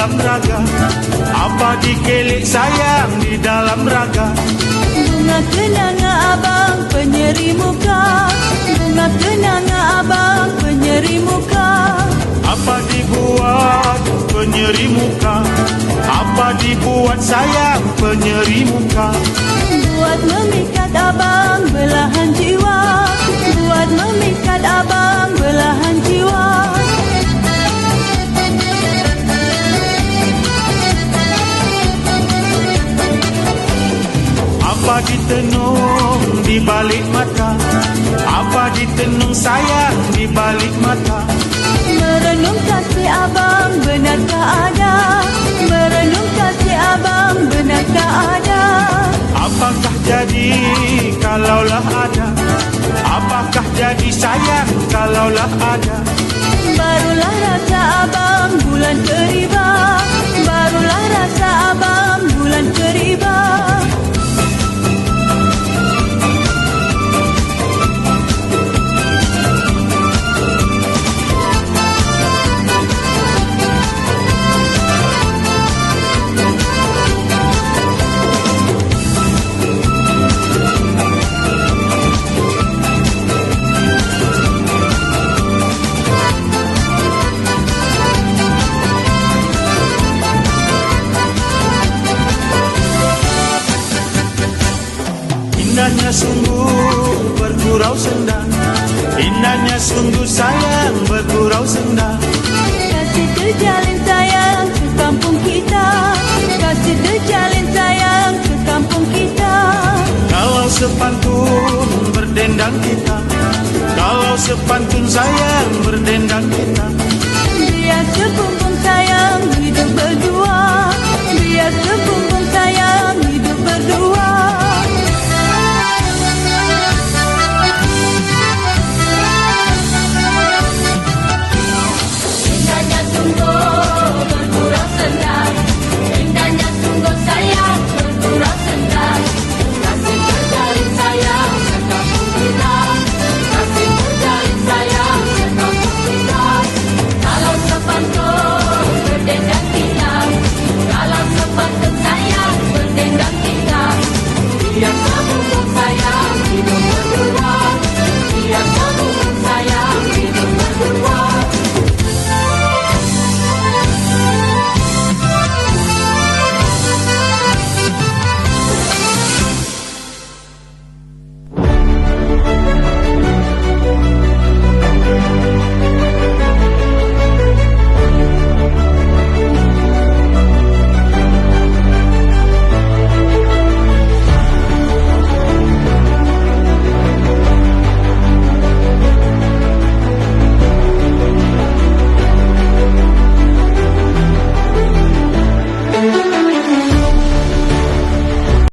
Dalam raga. Apa dikelik sayang di dalam raga? Bunga kenanga abang penyeri muka. Bunga kenanga abang penyeri muka. Apa dibuat penyeri muka? Apa dibuat sayang penyeri muka? Buat memikat Apa ditenung di balik mata? Apa ditenung sayang di balik mata? Merenung kasih abang benarkah ada? Merenung kasih abang benarkah ada? Apakah jadi kalaulah ada? Apakah jadi sayang kalaulah ada? Barulah rasa abang bulan keriba Barulah rasa abang bulan Indahnya sungguh bergurau senda Indahnya sungguh sayang bergurau senda Kasih terjalin sayang ke kampung kita. Kasih terjalin sayang ke kampung kita. Kalau sepantun berdendang kita. Kalau sepantun sayang berdendang kita